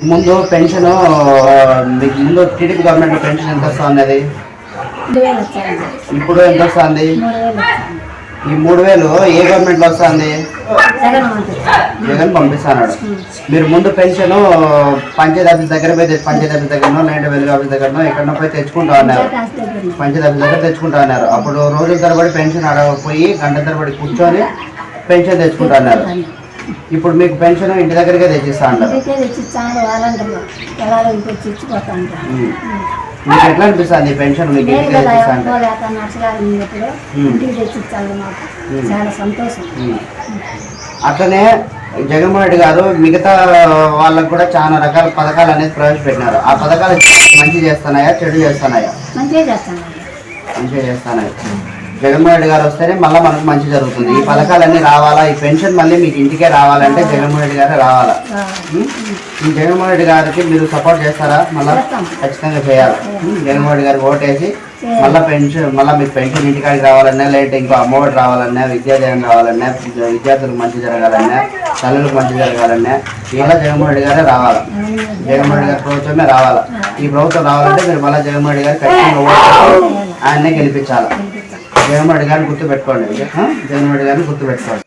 ముందు పెన్షన్ మీకు ముందు టీడీపీ గవర్నమెంట్ పెన్షన్ ఎంత వస్తుంది అది? ఇప్పుడు ఎంత వస్తుంది? ఈ మూడు వేలు ఏ గవర్నమెంట్లో వస్తుంది? జగన్ మంత్రి పంపిస్తున్నాడు మీరు ముందు పెన్షన్ పంచాయతీ ఆఫీస్ దగ్గర పోయి పంచాయతీ ఆఫీస్ దగ్గరనో లేదంటే వెలుగు ఆఫీస్ దగ్గరనో ఎక్కడనో పోయి తెచ్చుకుంటా ఉన్నారు పంచాయతీ ఆఫీస్ దగ్గర తెచ్చుకుంటా ఉన్నారు అప్పుడు రోజుల తరబడి పెన్షన్ అడగపోయి గంట తరబడి కూర్చొని పెన్షన్ తెచ్చుకుంటా ఉన్నారు ఇప్పుడు మీకు పెన్షన్ ఇంటి దగ్గరకే తెచ్చిస్తా అన్నారు ఇంటికే తెచ్చి ఇచ్చాను వాళ్ళంటారు ఎలా ఇంకొచ్చి ఇచ్చిపోతా ఉంటారు ఉమ్. మీకు ఎట్లా అనిపిస్తుంది ఈ పెన్షన్ మీకు ఇంటికి కదా తెచ్చిస్తా అంటే పోలేక నచ్చగారు ఉన్నప్పుడు ఇంటికి తెచ్చి ఇచ్చాను మాకు చాలా సంతోషం. ఉమ్. అట్లనే జగన్మోహన్ రెడ్డి గారు మిగతా వాళ్ళకు కూడా చాలా రకాల పథకాలు అనేది ప్రవేశపెట్టినారు. ఆ పథకాలు మంచి చేస్తున్నాయా చెడు చేస్తున్నాయా? మంచిగా చేస్తాను మంచిగా చేస్తున్నాయి. జగన్మోహన్ రెడ్డి గారు వస్తేనే మళ్ళీ మనకు మంచి జరుగుతుంది. ఈ పథకాలన్నీ రావాలా? ఈ పెన్షన్ మళ్ళీ మీకు ఇంటికే రావాలంటే జగన్మోహన్ రెడ్డి గారే రావాలా? ఈ జగన్మోహన్ రెడ్డి గారికి మీరు సపోర్ట్ చేస్తారా? మళ్ళీ. ఖచ్చితంగా చేయాలి? జగన్మోహన్ రెడ్డి గారికి ఓటేసి మళ్ళీ పెన్షన్ మళ్ళీ మీకు పెన్షన్ ఇంటికాడికి రావాలన్నా లేదంటే ఇంకో అమ్మఒడి రావాలన్నా విద్యాదాయం రావాలన్నా విద్యార్థులకు మంచి జరగాలన్నా తల్లులకు మంచి జరగాలన్నా ఇలా జగన్మోహన్ రెడ్డి గారే రావాలా? జగన్మోహన్ రెడ్డి గారి ప్రభుత్వమే రావాలా? ఈ ప్రభుత్వం రావాలంటే మీరు మళ్ళీ జగన్మోహన్ రెడ్డి గారు ఖచ్చితంగా ఓటు ఆయన్నే గెలిపించాలి. జగన్మోహన్ రెడ్డి గారిని గుర్తు పెట్టుకోండి జగన్మోహన్ రెడ్డి గారిని గుర్తు పెట్టుకోండి